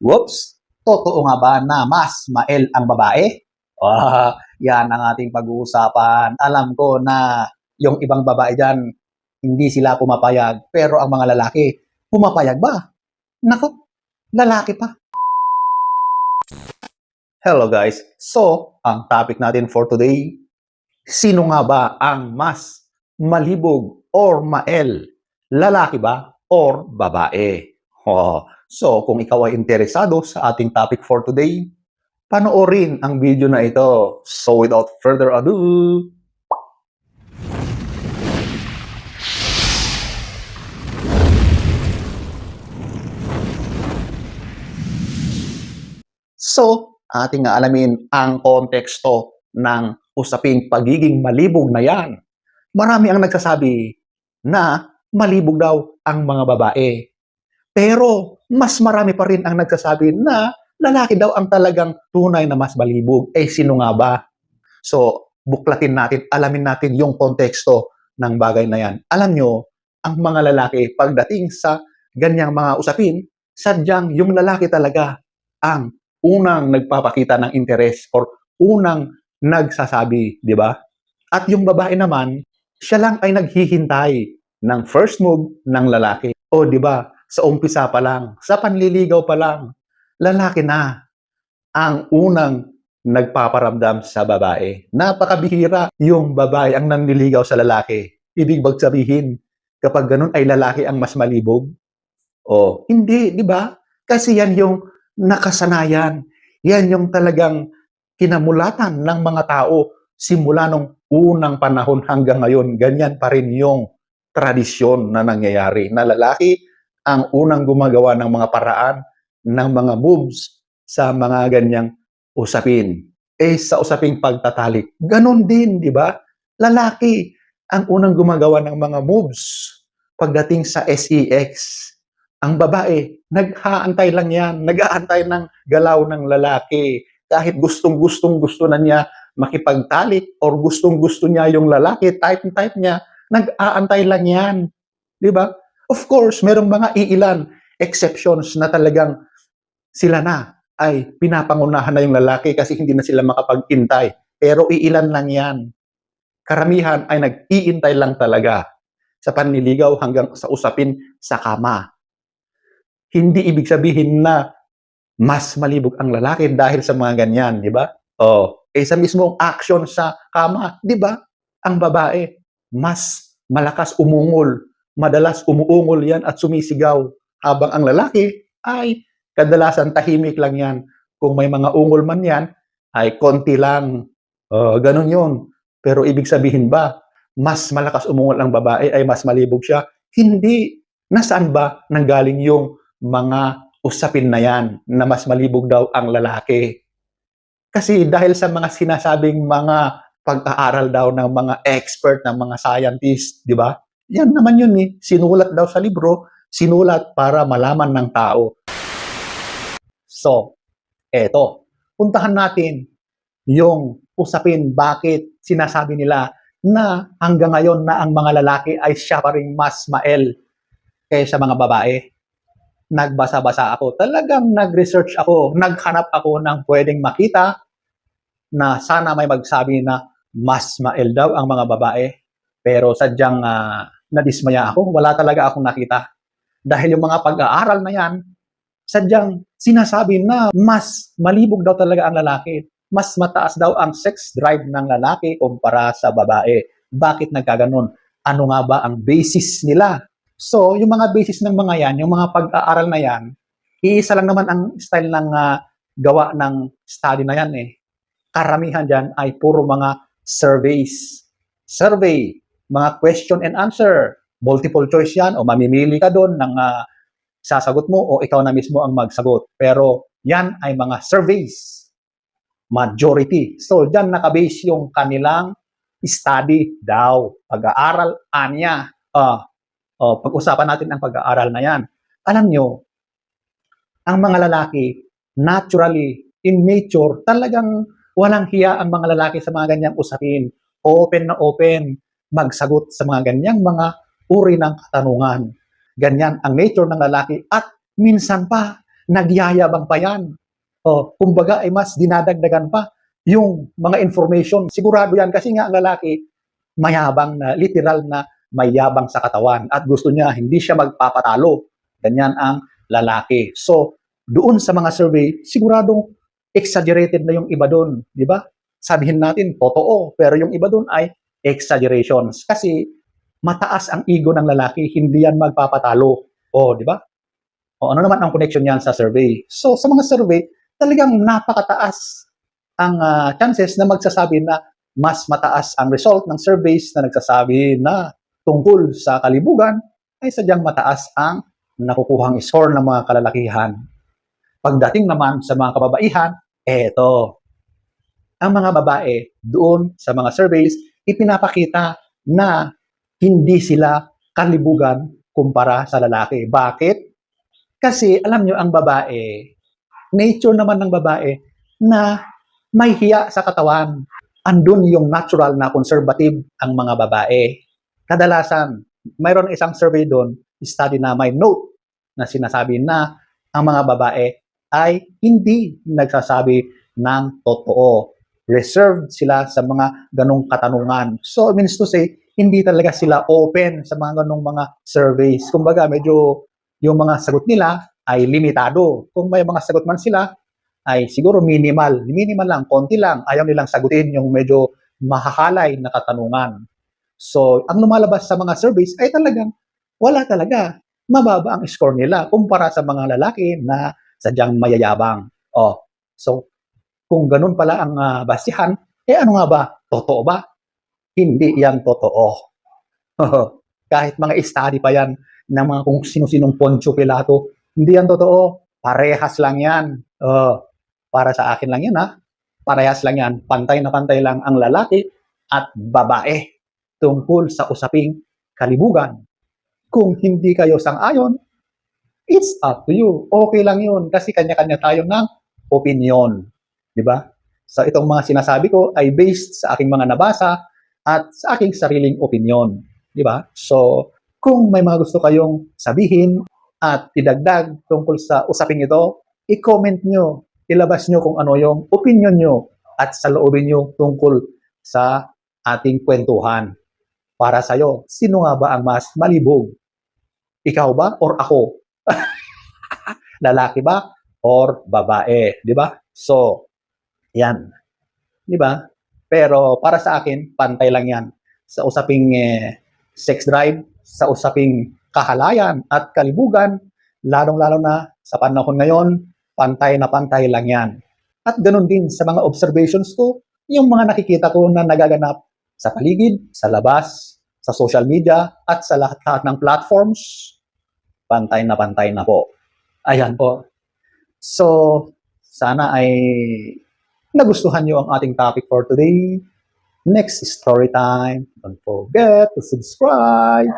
Whoops! Totoo nga ba na mas mael ang babae? Ah, yan ang ating pag-uusapan. Alam ko na yung ibang babae dyan, hindi sila pumapayag. Pero ang mga lalaki, pumapayag ba? Nako, lalaki pa. Hello guys. So, ang topic natin for today, sino nga ba ang mas malibog or mael? Lalaki ba or babae? Oh, so, kung ikaw ay interesado sa ating topic for today, panoorin ang video na ito. So, without further ado, So, ating alamin ang konteksto ng usaping pagiging malibog na yan. Marami ang nagsasabi na malibog daw ang mga babae. Pero mas marami pa rin ang nagsasabi na lalaki daw ang talagang tunay na mas malibog. Eh, sino nga ba? So, buklatin natin, alamin natin yung konteksto ng bagay na yan. Alam nyo, ang mga lalaki, pagdating sa ganyang mga usapin, sadyang yung lalaki talaga ang unang nagpapakita ng interes or unang nagsasabi, di ba? At yung babae naman, siya lang ay naghihintay ng first move ng lalaki. O di ba, sa umpisa pa lang, sa panliligaw pa lang, lalaki na ang unang nagpaparamdam sa babae. Napakabihira yung babae ang nanliligaw sa lalaki. Ibig bag sabihin, kapag ganun ay lalaki ang mas malibog? O, hindi, di ba? Kasi yan yung nakasanayan. Yan yung talagang kinamulatan ng mga tao simula nung unang panahon hanggang ngayon. Ganyan pa rin yung tradisyon na nangyayari na lalaki ang unang gumagawa ng mga paraan, ng mga moves sa mga ganyang usapin. Eh, sa usaping pagtatalik, ganun din, di ba? Lalaki ang unang gumagawa ng mga moves pagdating sa SEX. Ang babae, naghaantay lang yan, nag-aantay ng galaw ng lalaki. Kahit gustong-gustong gusto na niya makipagtalik or gustong-gusto niya yung lalaki, type-type niya, nag-aantay lang yan. Di ba? Of course, merong mga iilan exceptions na talagang sila na ay pinapangunahan na yung lalaki kasi hindi na sila makapag-intay. Pero iilan lang yan. Karamihan ay nag-iintay lang talaga sa panliligaw hanggang sa usapin sa kama. Hindi ibig sabihin na mas malibog ang lalaki dahil sa mga ganyan, di ba? Oh, eh sa mismong action sa kama, di ba? Ang babae mas malakas umungol, madalas umuungol yan at sumisigaw habang ang lalaki ay kadalasan tahimik lang yan. Kung may mga ungol man yan, ay konti lang. Oh, ganun yun. Pero ibig sabihin ba, mas malakas umungol ang babae ay mas malibog siya? Hindi. Nasaan ba nanggaling yung mga usapin na yan na mas malibog daw ang lalaki? Kasi dahil sa mga sinasabing mga pag-aaral daw ng mga expert, ng mga scientist, di ba? Yan naman yun eh. Sinulat daw sa libro, sinulat para malaman ng tao. So, eto. Puntahan natin yung usapin bakit sinasabi nila na hanggang ngayon na ang mga lalaki ay siya pa rin mas mael kaysa mga babae. Nagbasa-basa ako. Talagang nag-research ako. Naghanap ako ng pwedeng makita na sana may magsabi na mas mael daw ang mga babae. Pero sadyang uh, nadismaya ako. Wala talaga akong nakita. Dahil yung mga pag-aaral na yan, sadyang sinasabi na mas malibog daw talaga ang lalaki. Mas mataas daw ang sex drive ng lalaki kumpara sa babae. Bakit nagkaganon? Ano nga ba ang basis nila? So, yung mga basis ng mga yan, yung mga pag-aaral na yan, iisa lang naman ang style ng uh, gawa ng study na yan eh. Karamihan dyan ay puro mga surveys. Survey, mga question and answer. Multiple choice yan o mamimili ka doon ng uh, sasagot mo o ikaw na mismo ang magsagot. Pero yan ay mga surveys. Majority. So, dyan nakabase yung kanilang study daw. Pag-aaral, anya. Uh, uh, pag-usapan natin ang pag-aaral na yan. Alam nyo, ang mga lalaki, naturally, in nature, talagang walang hiya ang mga lalaki sa mga ganyang usapin. Open na open, magsagot sa mga ganyang mga uri ng katanungan. Ganyan ang nature ng lalaki at minsan pa nagyayabang pa yan. O, kumbaga ay mas dinadagdagan pa yung mga information. Sigurado yan kasi nga ang lalaki mayabang na, literal na mayabang sa katawan at gusto niya hindi siya magpapatalo. Ganyan ang lalaki. So, doon sa mga survey, siguradong exaggerated na yung iba doon, di ba? Sabihin natin, totoo, pero yung iba doon ay exaggerations. Kasi mataas ang ego ng lalaki, hindi yan magpapatalo. O, di ba? O, ano naman ang connection yan sa survey? So, sa mga survey, talagang napakataas ang ah, chances na magsasabi na mas mataas ang result ng surveys na nagsasabi na tungkol sa kalibugan ay sadyang mataas ang nakukuhang score ng mga kalalakihan. Pagdating naman sa mga kababaihan, eto. Ang mga babae doon sa mga surveys, ipinapakita na hindi sila kalibugan kumpara sa lalaki. Bakit? Kasi alam nyo, ang babae, nature naman ng babae na may hiya sa katawan. Andun yung natural na conservative ang mga babae. Kadalasan, mayroon isang survey doon, study na may note na sinasabi na ang mga babae ay hindi nagsasabi ng totoo. Reserved sila sa mga ganong katanungan. So, it means to say, hindi talaga sila open sa mga ganong mga surveys. Kumbaga, medyo yung mga sagot nila ay limitado. Kung may mga sagot man sila, ay siguro minimal. Minimal lang, konti lang. Ayaw nilang sagutin yung medyo mahahalay na katanungan. So, ang lumalabas sa mga surveys ay talagang wala talaga. Mababa ang score nila kumpara sa mga lalaki na sadyang mayayabang. Oh, so kung ganun pala ang uh, basihan, eh ano nga ba? Totoo ba? Hindi yan totoo. Kahit mga study pa yan ng mga kung sino-sinong Poncio Pilato, hindi yan totoo. Parehas lang yan. Uh, para sa akin lang yan ha. Parehas lang yan. Pantay na pantay lang ang lalaki at babae tungkol sa usaping kalibugan. Kung hindi kayo sang-ayon, it's up to you. Okay lang yun kasi kanya-kanya tayo ng opinion. Di ba? So itong mga sinasabi ko ay based sa aking mga nabasa at sa aking sariling opinion. Di ba? So kung may mga gusto kayong sabihin at idagdag tungkol sa usaping ito, i-comment nyo, ilabas nyo kung ano yung opinion nyo at sa loobin nyo tungkol sa ating kwentuhan. Para sa'yo, sino nga ba ang mas malibog? Ikaw ba or ako? Lalaki ba or babae? Di ba? So, yan. Di ba? Pero para sa akin, pantay lang yan. Sa usaping eh, sex drive, sa usaping kahalayan at kalibugan, lalong-lalo na sa panahon ngayon, pantay na pantay lang yan. At ganun din sa mga observations ko, yung mga nakikita ko na nagaganap sa paligid, sa labas, sa social media, at sa lahat-lahat ng platforms, pantay na pantay na po. Ayan po. So, sana ay nagustuhan nyo ang ating topic for today. Next story time. Don't forget to subscribe.